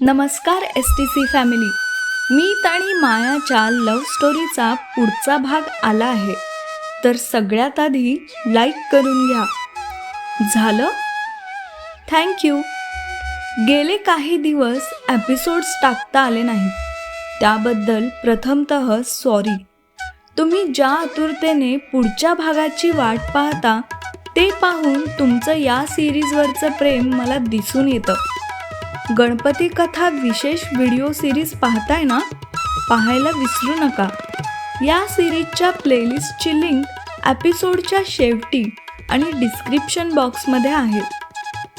नमस्कार S T C family Meet आणि मायाच्या लव्ह स्टोरीचा पुढचा भाग आला आहे. तर सगळ्यात आधी लाईक करून घ्या. झालं? थँक्यू गेले काही दिवस एपिसोड्स टाकता आले नाही. त्याबद्दल प्रथमत सॉरी तुम्ही ज्या आतुरतेने पुढच्या भागाची वाट पाहता ते पाहून तुमचं या सिरीजवरचं प्रेम मला दिसून येतं. गणपती कथा विशेष व्हिडिओ सिरीज पाहताय ना? पाहायला विसरू नका. या सिरीजच्या प्लेलिस्टची लिंक एपिसोडच्या शेवटी आणि डिस्क्रिप्शन बॉक्समध्ये आहे.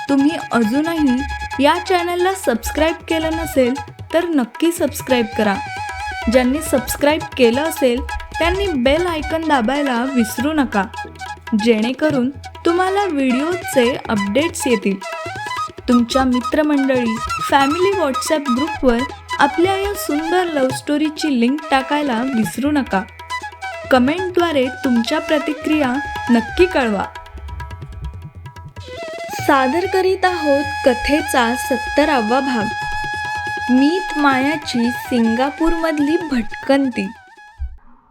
तुम्ही अजूनही या चॅनलला सबस्क्राईब केलं नसेल तर नक्की सबस्क्राईब करा. ज्यांनी सबस्क्राईब केलं असेल त्यांनी बेल आयकन दाबायला विसरू नका. जेणेकरून तुम्हाला व्हिडिओचे अपडेट्स येतील. तुमच्या मित्रमंडळी फॅमिली व्हॉट्सॲप ग्रुपवर आपल्या या सुंदर लव्ह स्टोरीची लिंक टाकायला विसरू नका. कमेंटद्वारे तुमच्या प्रतिक्रिया नक्की कळवा. सादर करीत आहोत कथेचा सत्तरावा भाग. मीत मायाची सिंगापूरमधली भटकंती.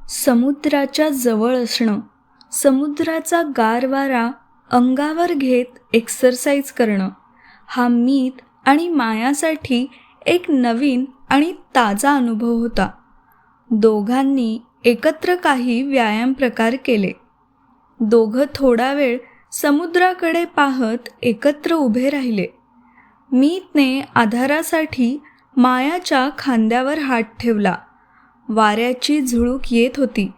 समुद्राच्या जवळ असणं. समुद्राचा गार वारा अंगावर घेत एक्सरसाइज करणं. हा मीत आणि मायासाठी एक नवीन आणि ताजा अनुभव होता. दोघांनी एकत्र काही व्यायाम प्रकार केले. दोघं थोडा वेळ समुद्राकडे पाहत एकत्र उभे राहिले. मीतने आधारासाठी मायाच्या खांद्यावर हात ठेवला. वाऱ्याची झुळूक येत होती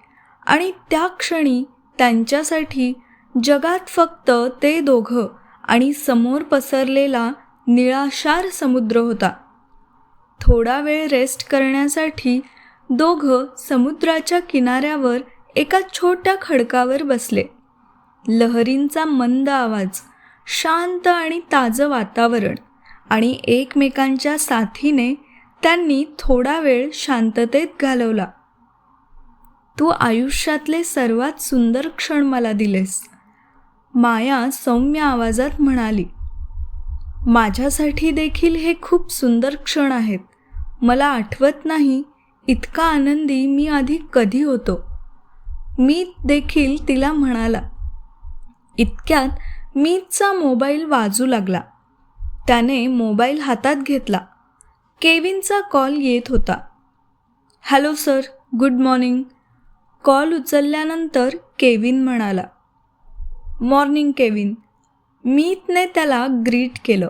आणि त्या क्षणी त्यांच्यासाठी जगात फक्त ते दोघं आणि समोर पसरलेला निळाशार समुद्र होता. थोडा वेळ रेस्ट करण्यासाठी दोघं समुद्राच्या किनाऱ्यावर एका छोट्या खडकावर बसले. लहरींचा मंद आवाज शांत आणि ताजं वातावरण आणि एकमेकांच्या साथीने त्यांनी थोडा वेळ शांततेत घालवला. तू आयुष्यातले सर्वात सुंदर क्षण मला दिलेस. माया सौम्य आवाजात म्हणाली माझ्यासाठी देखील हे खूप सुंदर क्षण आहेत. मला आठवत नाही इतका आनंदी मी आधी कधी होतो. मी देखील तिला म्हणाला. इतक्यात मीचा मोबाईल वाजू लागला. त्याने मोबाईल हातात घेतला. केविनचा कॉल येत होता. Hello sir good morning. Call उचलल्यानंतर Kevin म्हणाला. Morning Kevin. मीतने त्याला ग्रीट केलं.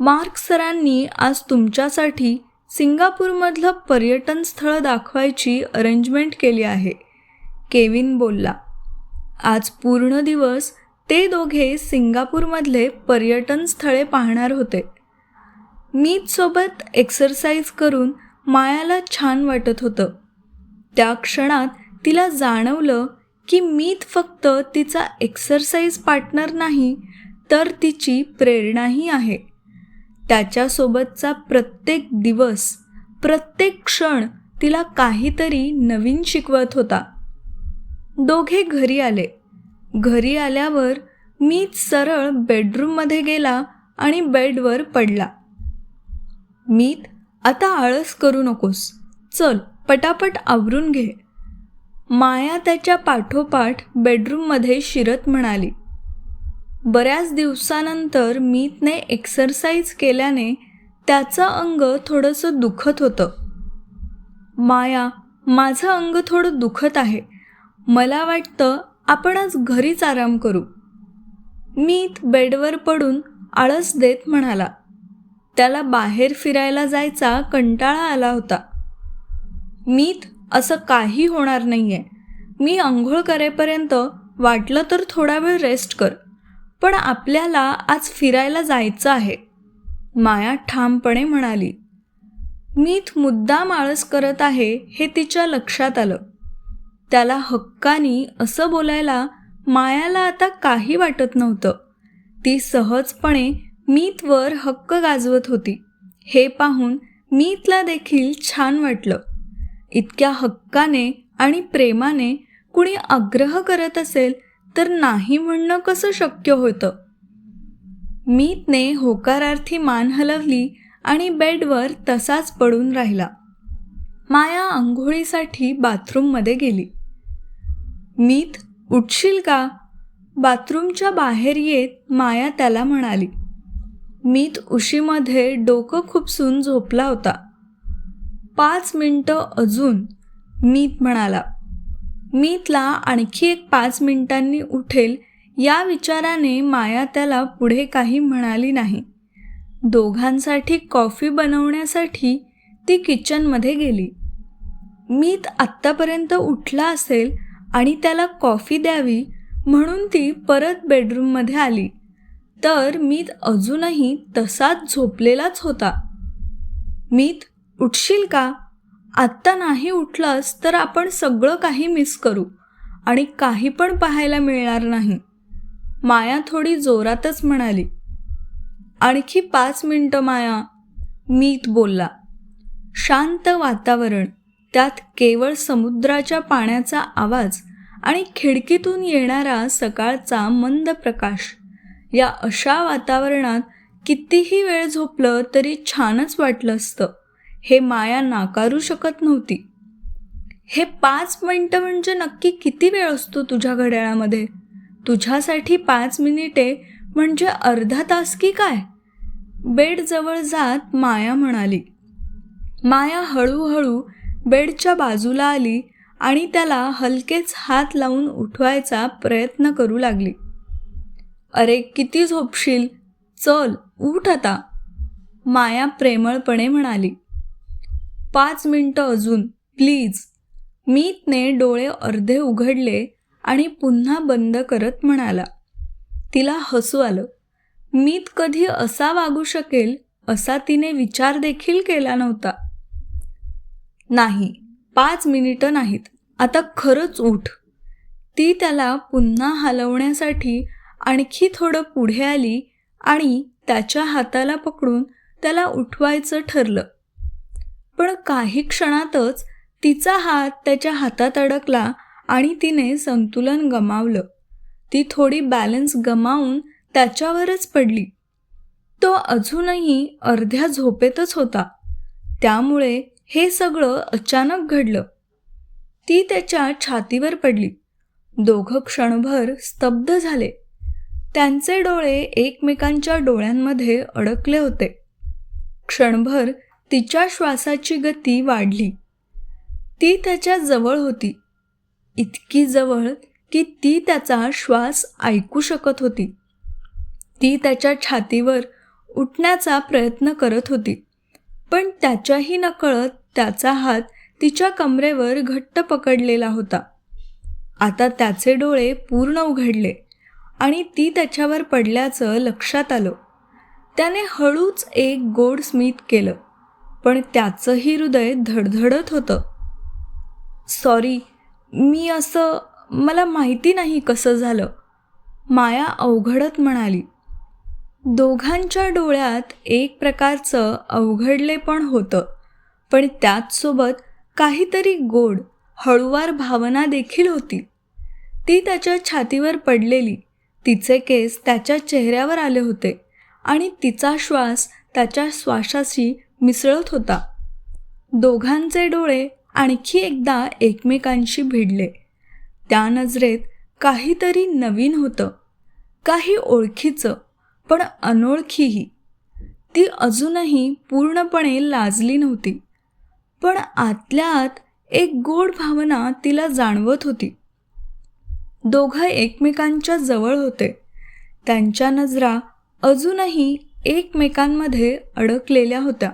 मार्क सरांनी आज तुमच्यासाठी सिंगापूरमधलं पर्यटन स्थळं दाखवायची अरेंजमेंट केली आहे केविन बोलला. आज पूर्ण दिवस ते दोघे सिंगापूरमधले पर्यटन स्थळे पाहणार होते. मीतसोबत एक्सरसाइज करून मायाला छान वाटत होतं. त्या क्षणात तिला जाणवलं की मीत फक्त तिचा एक्सरसाइज पार्टनर नाही तर तिची प्रेरणाही आहे. त्याच्यासोबतचा प्रत्येक दिवस प्रत्येक क्षण तिला काहीतरी नवीन शिकवत होता. दोघे घरी आले. घरी आल्यावर मीत सरळ बेडरूममध्ये गेला आणि बेडवर पडला. मीत आता आळस करू नकोस. चल पटापट आवरून घे. माया त्याच्या पाठोपाठ बेडरूममध्ये शिरत म्हणाली बऱ्याच दिवसानंतर मीतने एक्सरसाइज केल्याने त्याचं अंग थोडंसं दुखत होतं. माया माझं अंग थोडं दुखत आहे. मला वाटतं आपण आज घरीच आराम करू. मीत बेडवर पडून आळस देत म्हणाला. त्याला बाहेर फिरायला जायचा कंटाळा आला होता. मीत असं काही होणार नाही आहे मी आंघोळ करेपर्यंत वाटलं तर थोडा वेळ रेस्ट कर पण आपल्याला आज फिरायला जायचं आहे. माया ठामपणे म्हणाली मीत मुद्दाम आळस करत आहे हे तिच्या लक्षात आलं. त्याला हक्कानी असं बोलायला मायाला आता काही वाटत नव्हतं. ती सहजपणे मीतवर हक्क गाजवत होती. हे पाहून मीतला देखील छान वाटलं. इतक्या हक्काने आणि प्रेमाने कुणी आग्रह करत असेल तर नाही म्हणणं कसं शक्य होतं? मीतने होकारार्थी मान हलवली आणि बेडवर तसाच पडून राहिला. माया आंघोळीसाठी बाथरूममध्ये गेली. मीत उठशील का? बाथरूमच्या बाहेर येत माया त्याला म्हणाली. मीत उशीमध्ये डोकं खुपसून झोपला होता. पाच मिनटं अजून मीत म्हणाला. मीतला आणखी एक पाच मिनिटांनी उठेल या विचाराने माया त्याला पुढे काही म्हणाली नाही. दोघांसाठी कॉफी बनवण्यासाठी ती किचनमध्ये गेली. मीत आत्तापर्यंत उठला असेल आणि त्याला कॉफी द्यावी म्हणून ती परत बेडरूममध्ये आली. तर मीत अजूनही तसाच झोपलेलाच होता. मीत उठशील का? आत्ता नाही उठलास तर आपण सगळं काही मिस करू आणि काही पण पाहायला मिळणार नाही. माया थोडी जोरातच म्हणाली. आणखी पाच मिनटं माया मीत बोलला. शांत वातावरण त्यात केवळ समुद्राच्या पाण्याचा आवाज आणि खिडकीतून येणारा सकाळचा मंद प्रकाश. या अशा वातावरणात कितीही वेळ झोपलं तरी छानच वाटलं असतं. हे माया नाकारू शकत नव्हती. हे पाच मिनटं म्हणजे नक्की किती वेळ असतो तुझ्या घड्याळामध्ये? तुझ्यासाठी पाच मिनिटे म्हणजे अर्धा तास की काय? बेडजवळ जात माया म्हणाली. माया हळूहळू बेडच्या बाजूला आली आणि त्याला हलकेच हात लावून उठवायचा प्रयत्न करू लागली. अरे किती झोपशील? चल उठ आता माया प्रेमळपणे म्हणाली. पाच मिनटं अजून प्लीज. मीतने डोळे अर्धे उघडले आणि पुन्हा बंद करत म्हणाला. तिला हसू आलं. मीत कधी असा वागू शकेल असा तिने विचार देखील केला नव्हता. नाही पाच मिनिटं नाहीत. आता खरंच उठ. ती त्याला पुन्हा हलवण्यासाठी आणखी थोडं पुढे आली आणि त्याच्या हाताला पकडून त्याला उठवायचं ठरलं. पण काही क्षणातच तिचा हात त्याच्या हातात अडकला आणि तिने संतुलन गमावलं. ती थोडी बॅलन्स गमावून त्याच्यावरच पडली. तो अजूनही अर्ध्या झोपेतच होता. त्यामुळे हे सगळं अचानक घडलं. ती त्याच्या छातीवर पडली. दोघं क्षणभर स्तब्ध झाले. त्यांचे डोळे एकमेकांच्या डोळ्यांमध्ये अडकले होते. क्षणभर तिच्या श्वासाची गती वाढली. ती त्याच्याजवळ होती. इतकी जवळ की ती त्याचा श्वास ऐकू शकत होती. ती त्याच्या छातीवर उठण्याचा प्रयत्न करत होती. पण त्याच्याही नकळत त्याचा हात तिच्या कमरेवर घट्ट पकडलेला होता. आता त्याचे डोळे पूर्ण उघडले आणि ती त्याच्यावर पडल्याचं लक्षात आलं. त्याने हळूच एक गोड स्मित केलं. पण त्याचंही हृदय धडधडत होतं. सॉरी मी असं मला माहिती नाही कसं झालं माया अवघडत म्हणाली. दोघांच्या डोळ्यात एक प्रकारचं अवघडले पण होतं पण त्याचसोबत काहीतरी गोड हळुवार भावना देखील होती. ती त्याच्या छातीवर पडलेली तिचे केस त्याच्या चेहऱ्यावर आले होते आणि तिचा श्वास त्याच्या श्वासाशी मिसळत होता. दोघांचे डोळे आणखी एकदा एकमेकांशी भिडले. त्या नजरेत काहीतरी नवीन होतं. काही ओळखीचं पण अनोळखीही. ती अजूनही पूर्णपणे लाजली नव्हती. पण आतल्या आत एक गोड भावना तिला जाणवत होती. दोघं एकमेकांच्या जवळ होते. त्यांच्या नजरा अजूनही एकमेकांमध्ये अडकलेल्या होत्या.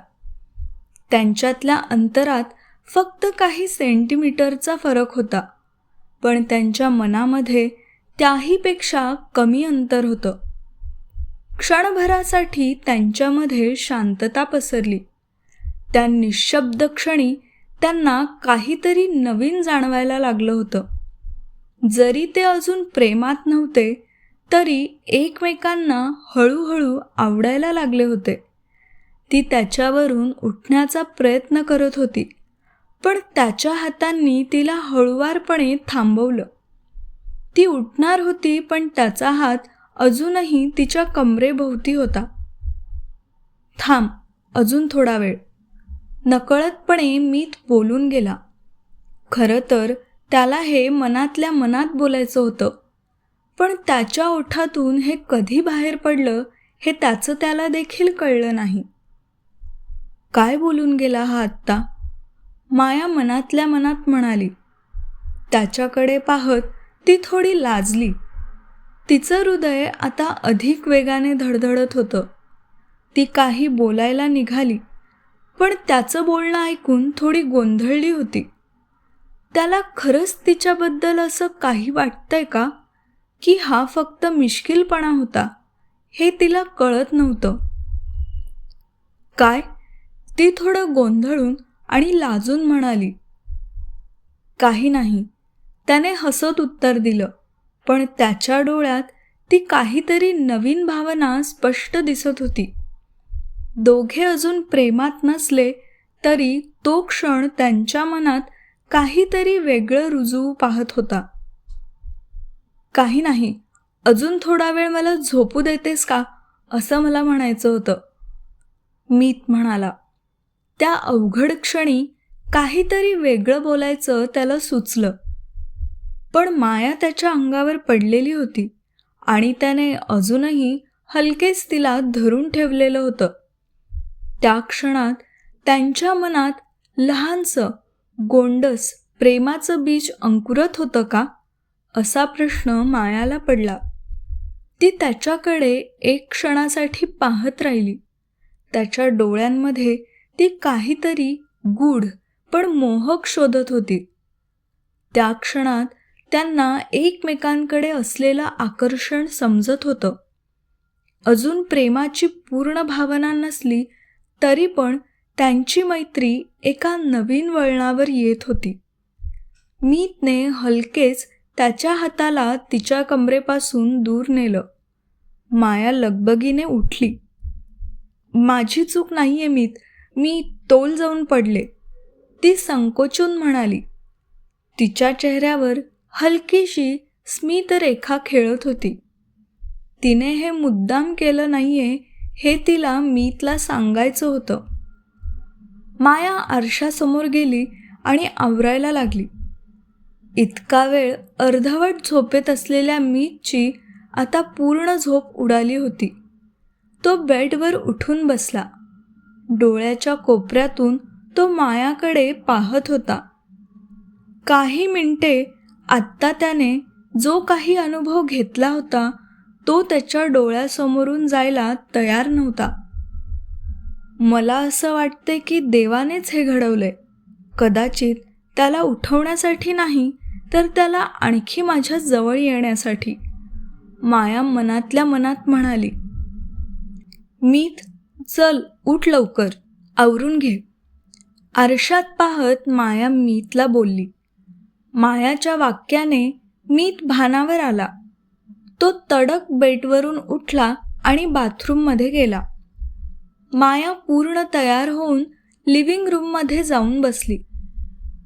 त्यांच्यातल्या अंतरात फक्त काही सेंटीमीटरचा फरक होता. पण त्यांच्या मनामध्ये त्याहीपेक्षा कमी अंतर होतं. क्षणभरासाठी त्यांच्यामध्ये शांतता पसरली. त्या निशब्द क्षणी त्यांना काहीतरी नवीन जाणवायला लागलं होतं. जरी ते अजून प्रेमात नव्हते तरी एकमेकांना हळूहळू आवडायला लागले होते. ती त्याच्यावरून उठण्याचा प्रयत्न करत होती. पण त्याच्या हातांनी तिला हळुवारपणे थांबवलं. ती उठणार होती पण त्याचा हात अजूनही तिच्या कमरेभोवती होता. थांब अजून थोडा वेळ. नकळतपणे मीत बोलून गेला. खरं तर त्याला हे मनातल्या मनात बोलायचं होतं. पण त्याच्या ओठातून हे कधी बाहेर पडलं हे त्याचं त्याला देखील कळलं नाही. काय बोलून गेला हा आत्ता? माया मनातल्या मनात म्हणाली त्याच्याकडे पाहत ती थोडी लाजली. तिचं हृदय आता अधिक वेगाने धडधडत होतं. ती काही बोलायला निघाली पण त्याचं बोलणं ऐकून थोडी गोंधळली होती. त्याला खरंच तिच्याबद्दल असं काही वाटतंय का? की हा फक्त मिश्किलपणा होता हे तिला कळत नव्हतं. काय? ती थोडं गोंधळून आणि लाजून म्हणाली काही नाही. त्याने हसत उत्तर दिलं पण त्याच्या डोळ्यात ती काहीतरी नवीन भावना स्पष्ट दिसत होती. दोघे अजून प्रेमात नसले तरी तो क्षण त्यांच्या मनात काहीतरी वेगळं रुजू पाहत होता. काही नाही अजून थोडा वेळ मला झोपू देतेस का? असं मला म्हणायचं होतं. मीत म्हणाला त्या अवघड क्षणी काहीतरी वेगळं बोलायचं त्याला सुचलं. पण माया त्याच्या अंगावर पडलेली होती आणि त्याने अजूनही हलकेच तिला धरून ठेवलेलं होतं. त्या क्षणात त्यांच्या मनात लहानसं गोंडस प्रेमाचं बीज अंकुरत होतं का? असा प्रश्न मायाला पडला. ती त्याच्याकडे एक क्षणासाठी पाहत राहिली. त्याच्या डोळ्यांमध्ये ती काहीतरी गूढ पण मोहक शोधत होती. त्या क्षणात त्यांना एकमेकांकडे असलेलं आकर्षण समजत होतं. अजून प्रेमाची पूर्ण भावना नसली तरी पण त्यांची मैत्री एका नवीन वळणावर येत होती. मीतने हलकेच त्याच्या हाताला तिच्या कमरेपासून दूर नेलं. माया लगबगीने उठली. माझी चूक नाहीये मीत. मी तोल जाऊन पडले. ती संकोचून म्हणाली तिच्या चेहऱ्यावर हलकीशी स्मितरेखा खेळत होती. तिने हे मुद्दाम केलं नाहीये हे तिला मीतला सांगायचं होतं. माया आरशासमोर गेली आणि आवरायला लागली. इतका वेळ अर्धवट झोपेत असलेल्या मीतची आता पूर्ण झोप उडाली होती. तो बेडवर उठून बसला. डोळ्याच्या कोपऱ्यातून तो मायाकडे पाहत होता. काही मिनिटे आत्ता त्याने जो काही अनुभव घेतला होता तो त्याच्या डोळ्यासमोरून जायला तयार नव्हता. मला असं वाटते की देवानेच हे घडवलंय. कदाचित त्याला उठवण्यासाठी नाही तर त्याला आणखी माझ्या जवळ येण्यासाठी. माया मनातल्या मनात म्हणाली मीत चल उठ लवकर. आवरून घे. आरशात पाहत माया मीतला बोलली. मायाच्या वाक्याने मीत भानावर आला. तो तडक बेटवरून उठला आणि बाथरूममध्ये गेला. माया पूर्ण तयार होऊन लिव्हिंग रूममध्ये जाऊन बसली.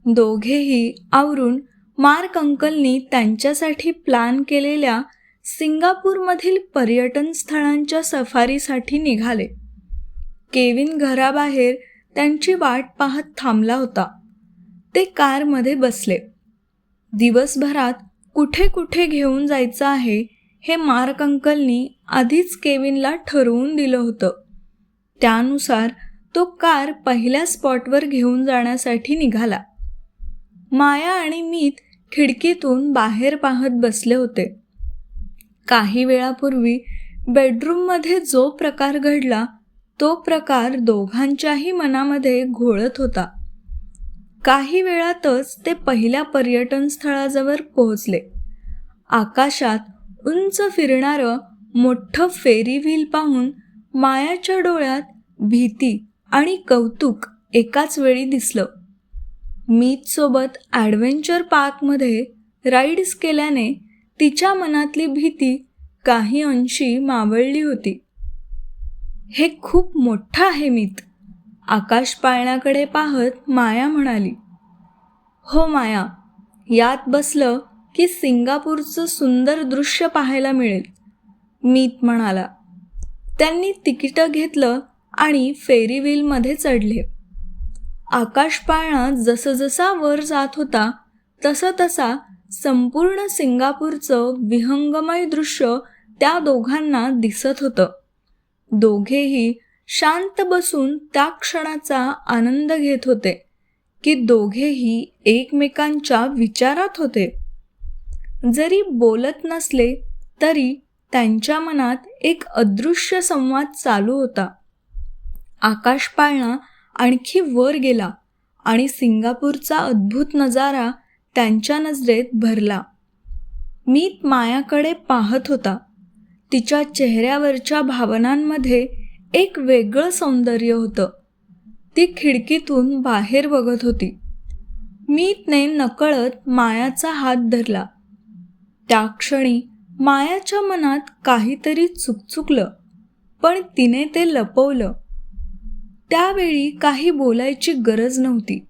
दोघेही आवरून मार्क अंकलनी त्यांच्यासाठी प्लॅन केलेल्या सिंगापूरमधील पर्यटन स्थळांच्या सफारीसाठी निघाले. केविन घराबाहेर त्यांची वाट पाहत थांबला होता. ते कारमध्ये बसले. दिवसभरात कुठे कुठे घेऊन जायचं आहे हे मार्क अंकलनी आधीच केविनला ठरवून दिलं होतं. त्यानुसार तो कार पहिल्या स्पॉटवर घेऊन जाण्यासाठी निघाला. माया आणि मीत खिडकीतून बाहेर पाहत बसले होते. काही वेळापूर्वी बेडरूममध्ये जो प्रकार घडला तो प्रकार दोघांच्याही मनामध्ये घोळत होता. काही वेळातच ते पहिल्या पर्यटन स्थळाजवळ पोहोचले. आकाशात उंच फिरणारं मोठं फेरी व्हील पाहून मायाच्या डोळ्यात भीती आणि कौतुक एकाच वेळी दिसलं. मीतसोबत ॲडव्हेंचर पार्कमध्ये राईड्स केल्याने तिच्या मनातली भीती काही अंशी मावळली होती. हे खूप मोठं आहे मीत. आकाश पाळण्याकडे पाहत माया म्हणाली हो माया यात बसलं की सिंगापूरचं सुंदर दृश्य पाहायला मिळेल. मीत म्हणाला त्यांनी तिकीटं घेतलं आणि फेरीव्हीलमध्ये चढले. आकाश पाळणा जसजसा वर जात होता तसं तसा संपूर्ण सिंगापूरचं विहंगमय दृश्य त्या दोघांना दिसत होतं. दोघेही शांत बसून त्या क्षणाचा आनंद घेत होते की दोघेही एकमेकांच्या विचारात होते. जरी बोलत नसले तरी त्यांच्या मनात एक अदृश्य संवाद चालू होता. आकाश पाळणा आणखी वर गेला आणि सिंगापूरचा अद्भुत नजारा त्यांच्या नजरेत भरला. मीत मायाकडे पाहत होता. तिच्या चेहऱ्यावरच्या भावनांमध्ये एक वेगळं सौंदर्य होतं. ती खिडकीतून बाहेर बघत होती. मीतने नकळत मायाचा हात धरला. त्या क्षणी मायाच्या मनात काहीतरी चुकचुकलं पण तिने ते लपवलं. त्यावेळी काही बोलायची गरज नव्हती.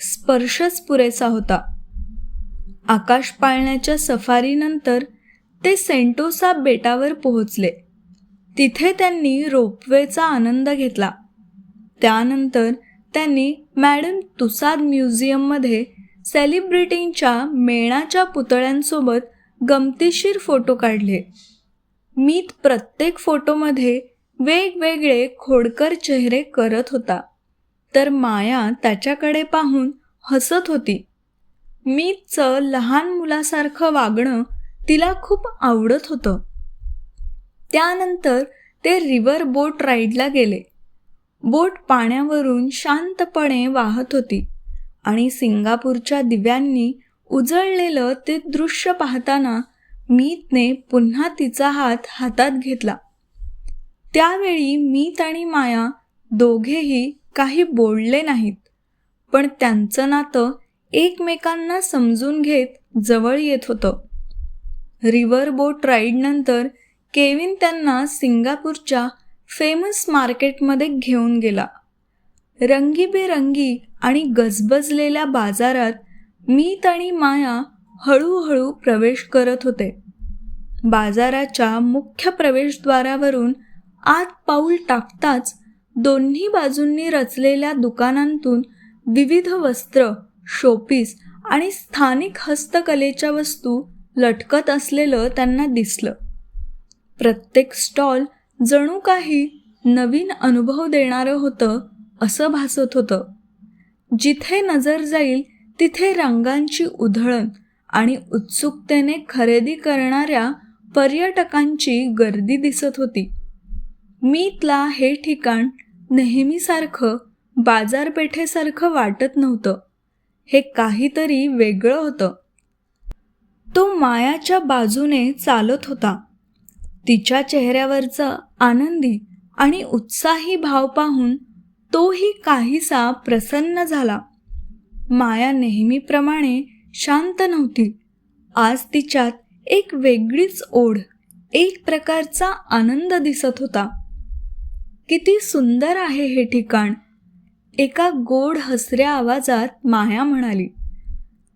स्पर्शच पुरेसा होता. आकाश पाळण्याच्या सफारीनंतर ते सेंटोसा बेटावर पोहोचले. तिथे त्यांनी रोपवेचा आनंद घेतला. त्यानंतर त्यांनी मॅडम तुसाद म्युझियममध्ये सेलिब्रिटींच्या मेणाच्या पुतळ्यांसोबत गमतीशीर फोटो काढले. मी प्रत्येक फोटोमध्ये वेगवेगळे खोडकर चेहरे करत होता. तर माया त्याच्याकडे पाहून हसत होती. मीचं लहान मुलासारखं वागणं तिला खूप आवडत होतं. त्यानंतर ते रिवर बोट राईडला गेले. बोट पाण्यावरून शांतपणे वाहत होती आणि सिंगापूरच्या दिव्यांनी उजळलेलं ते दृश्य पाहताना मीतने पुन्हा तिचा हात हातात घेतला. त्यावेळी मीत आणि माया दोघेही काही बोलले नाहीत पण त्यांचं नातं एकमेकांना समजून घेत जवळ येत होतं. रिव्हर बोट राईडनंतर केविन त्यांना सिंगापूरच्या फेमस मार्केटमध्ये घेऊन गेला. रंगीबेरंगी आणि गजबजलेल्या बाजारात मीत आणि माया हळूहळू प्रवेश करत होते. बाजाराच्या मुख्य प्रवेशद्वारावरून आत पाऊल टाकताच दोन्ही बाजूंनी रचलेल्या दुकानांतून विविध वस्त्र शोपीस आणि स्थानिक हस्तकलेच्या वस्तू लटकत असलेलं त्यांना दिसलं. प्रत्येक स्टॉल जणू काही नवीन अनुभव देणारं होतं असं भासत होतं. जिथे नजर जाईल तिथे रंगांची उधळण आणि उत्सुकतेने खरेदी करणाऱ्या पर्यटकांची गर्दी दिसत होती. मीतला हे ठिकाण नेहमीसारखं बाजारपेठेसारखं वाटत नव्हतं. हे काहीतरी वेगळं होतं. तो मायाच्या बाजूने चालत होता. तिच्या चेहऱ्यावरचा आनंदी आणि उत्साही भाव पाहून तोही काहीसा प्रसन्न झाला. माया नेहमीप्रमाणे शांत नव्हती. आज तिच्यात एक वेगळीच ओढ एक प्रकारचा आनंद दिसत होता. किती सुंदर आहे हे ठिकाण. एका गोड हसऱ्या आवाजात माया म्हणाली.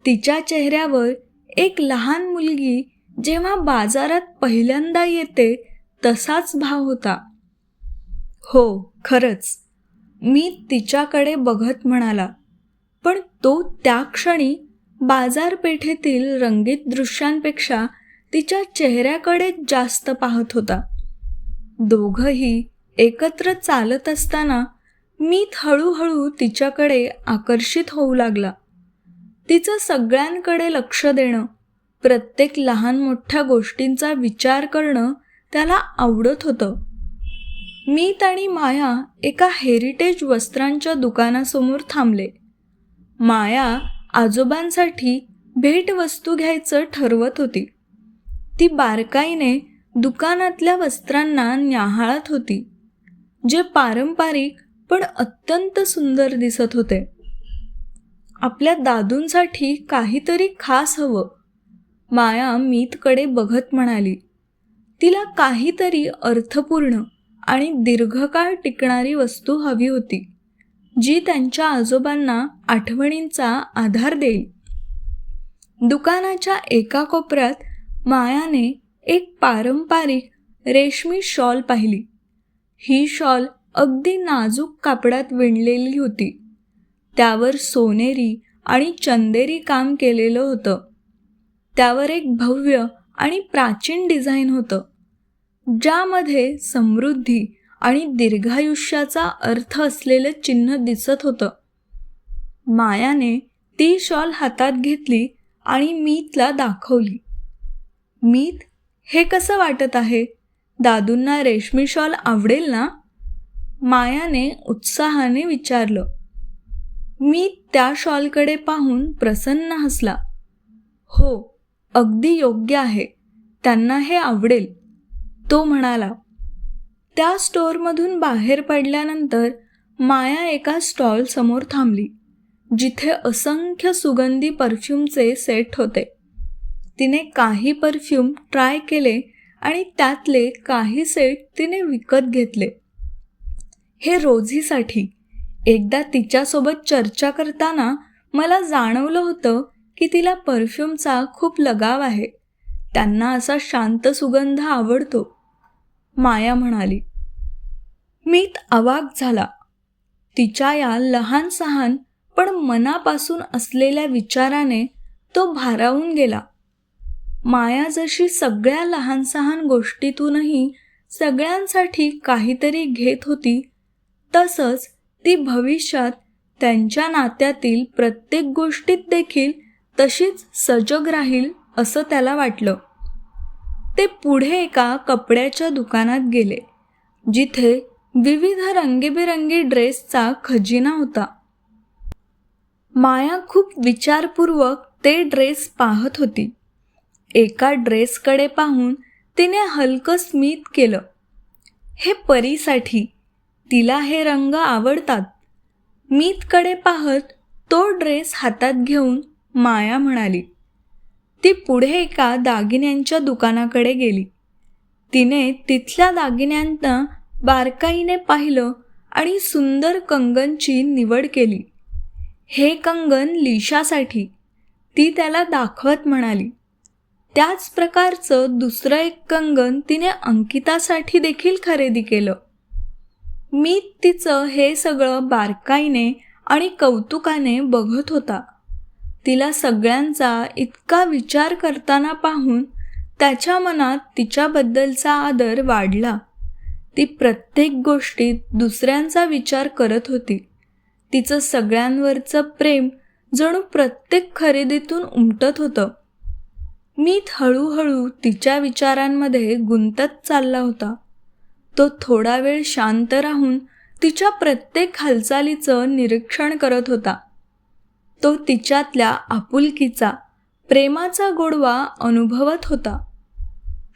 तिच्या चेहऱ्यावर एक लहान मुलगी जेव्हा बाजारात पहिल्यांदा येते तसाच भाव होता. हो खरंच. मी तिच्याकडे बघत म्हणाला. पण तो त्या क्षणी बाजारपेठेतील रंगीत दृश्यांपेक्षा तिच्या चेहऱ्याकडे जास्त पाहत होता. दोघंही एकत्र चालत असताना मी हळूहळू तिच्याकडे आकर्षित होऊ लागला. तिचं सगळ्यांकडे लक्ष देणं प्रत्येक लहान मोठ्या गोष्टींचा विचार करणं त्याला आवडत होतं. मीत आणि माया एका हेरिटेज वस्त्रांच्या दुकानासमोर थांबले. माया आजोबांसाठी भेटवस्तू घ्यायचं ठरवत होती. ती बारकाईने दुकानातल्या वस्त्रांना न्याहाळत होती जे पारंपरिक पण अत्यंत सुंदर दिसत होते. आपल्या दादूंसाठी काहीतरी खास हवं. माया मीतकडे बघत म्हणाली तिला काहीतरी अर्थपूर्ण आणि दीर्घकाळ टिकणारी वस्तू हवी होती जी त्यांच्या आजोबांना आठवणींचा आधार देईल. दुकानाच्या एका कोपऱ्यात मायाने एक पारंपरिक रेशमी शॉल पाहिली. ही शॉल अगदी नाजूक कापडात विणलेली होती. त्यावर सोनेरी आणि चंदेरी काम केलेलं होतं. त्यावर एक भव्य आणि प्राचीन डिझाईन होतं. ज्यामध्ये समृद्धी आणि दीर्घायुष्याचा अर्थ असलेलं चिन्ह दिसत होतं. मायाने ती शॉल हातात घेतली आणि मीतला दाखवली. मीत हे कसं वाटत आहे? दादूंना रेशमी शॉल आवडेल ना? मायाने उत्साहाने विचारलं. मी त्या शॉलकडे पाहून प्रसन्न हसला. हो अगदी योग्य आहे. त्यांना हे आवडेल. तो म्हणाला. त्या स्टोअरमधून बाहेर पडल्यानंतर माया एका स्टॉल समोर थांबली जिथे असंख्य सुगंधी परफ्यूमचे सेट होते. तिने काही परफ्यूम ट्राय केले आणि त्यातले काही सेट तिने विकत घेतले. हे रोझीसाठी एकदा तिच्यासोबत चर्चा करताना मला जाणवलं होतं की तिला परफ्यूमचा खूप लगाव आहे. त्यांना असा शांत सुगंध आवडतो. माया म्हणाली मीत अवाक झाला. तिच्या या लहान सहान पण मनापासून असलेल्या विचाराने तो भारावून गेला. माया जशी सगळ्या लहान सहान गोष्टीतूनही सगळ्यांसाठी काहीतरी घेत होती तसंच ती भविष्यात त्यांच्या नात्यातील प्रत्येक गोष्टीत देखील तशीच सजग राहील असं त्याला वाटलं. ते पुढे एका कपड्याच्या दुकानात गेले जिथे विविध रंगीबेरंगी ड्रेसचा खजिना होता. माया खूप विचारपूर्वक ते ड्रेस पाहत होती. एका ड्रेसकडे पाहून तिने हलकं स्मित केलं. हे परीसाठी तिला हे रंग आवडतात. मीतकडे पाहत तो ड्रेस हातात घेऊन माया म्हणाली. ती पुढे एका दागिन्यांच्या दुकानाकडे गेली. तिने तिथल्या दागिन्यांना बारकाईने पाहिलं आणि सुंदर कंगनची निवड केली. हे कंगन लिशासाठी ती त्याला दाखवत म्हणाली. त्याच प्रकारचं दुसरं एक कंगन तिने अंकितासाठी देखील खरेदी केलं. मी तिचं हे सगळं बारकाईने आणि कौतुकाने बघत होता. तिला सगळ्यांचा इतका विचार करताना पाहून त्याच्या मनात तिच्याबद्दलचा आदर वाढला. ती प्रत्येक गोष्टीत दुसऱ्यांचा विचार करत होती. तिचं सगळ्यांवरचं प्रेम जणू प्रत्येक खरेदीतून उमटत होतं. मीत हळूहळू तिच्या विचारांमध्ये गुंतत चालला होता. तो थोडा वेळ शांत राहून तिच्या प्रत्येक हालचालीचं निरीक्षण करत होता. तो तिच्यातल्या आपुलकीचा प्रेमाचा गोडवा अनुभवत होता.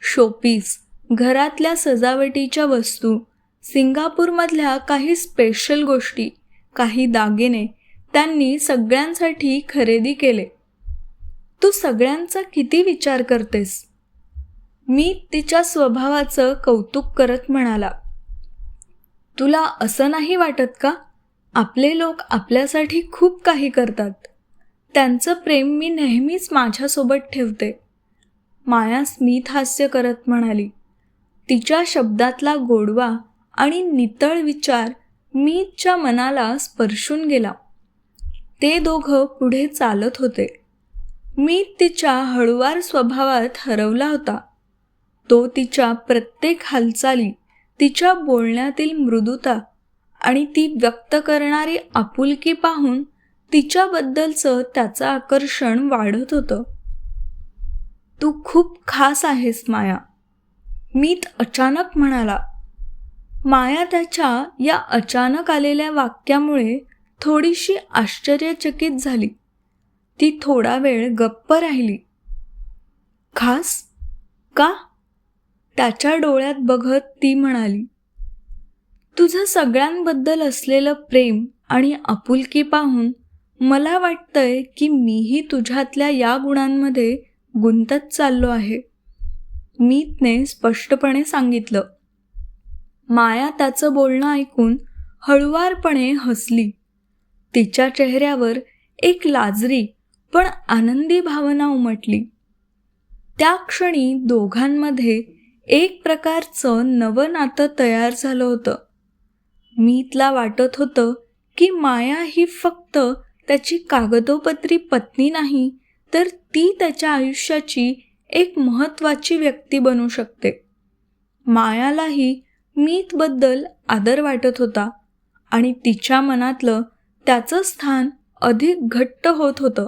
शोपीस घरातल्या सजावटीच्या वस्तू सिंगापूरमधल्या काही स्पेशल गोष्टी काही दागिने त्यांनी सगळ्यांसाठी खरेदी केले. तू सगळ्यांचा किती विचार करतेस? मी तिच्या स्वभावाचं कौतुक करत म्हणाला तुला असं नाही वाटत का? आपले लोक आपल्यासाठी खूप काही करतात. त्यांचं प्रेम मी नेहमीच माझ्यासोबत ठेवते. माया स्मित हास्य करत म्हणाली तिच्या शब्दातला गोडवा आणि नितळ विचार मीतच्या मनाला स्पर्शून गेला. ते दोघं पुढे चालत होते. मी तिच्या हळुवार स्वभावात हरवला होता. तो तिच्या प्रत्येक हालचाली तिच्या बोलण्यातील मृदुता आणि ती व्यक्त करणारी आपुलकी पाहून तिच्याबद्दलचं त्याचं आकर्षण वाढत होतं. तू खूप खास आहेस माया मीत अचानक म्हणाला. माया त्याच्या या अचानक आलेल्या वाक्यामुळे थोडीशी आश्चर्यचकित झाली. ती थोडा वेळ गप्प राहिली. खास? का? त्याच्या डोळ्यात बघत ती म्हणाली तुझं सगळ्यांबद्दल असलेलं प्रेम आणि आपुलकी पाहून मला वाटतंय की मीही तुझ्यातल्या या गुणांमध्ये गुंतत चाललो आहे. मीतने स्पष्टपणे सांगितलं. माया त्याचं बोलणं ऐकून हळुवारपणे हसली. तिच्या चेहऱ्यावर एक लाजरी पण आनंदी भावना उमटली. त्या क्षणी दोघांमध्ये एक प्रकारचं नवं नातं तयार झालं होतं. मीतला वाटत होतं की माया ही फक्त त्याची कागदोपत्री पत्नी नाही तर ती त्याच्या आयुष्याची एक महत्त्वाची व्यक्ती बनू शकते. मायालाही मीतबद्दल आदर वाटत होता आणि तिच्या मनातलं त्याचं स्थान अधिक घट्ट होत होतं.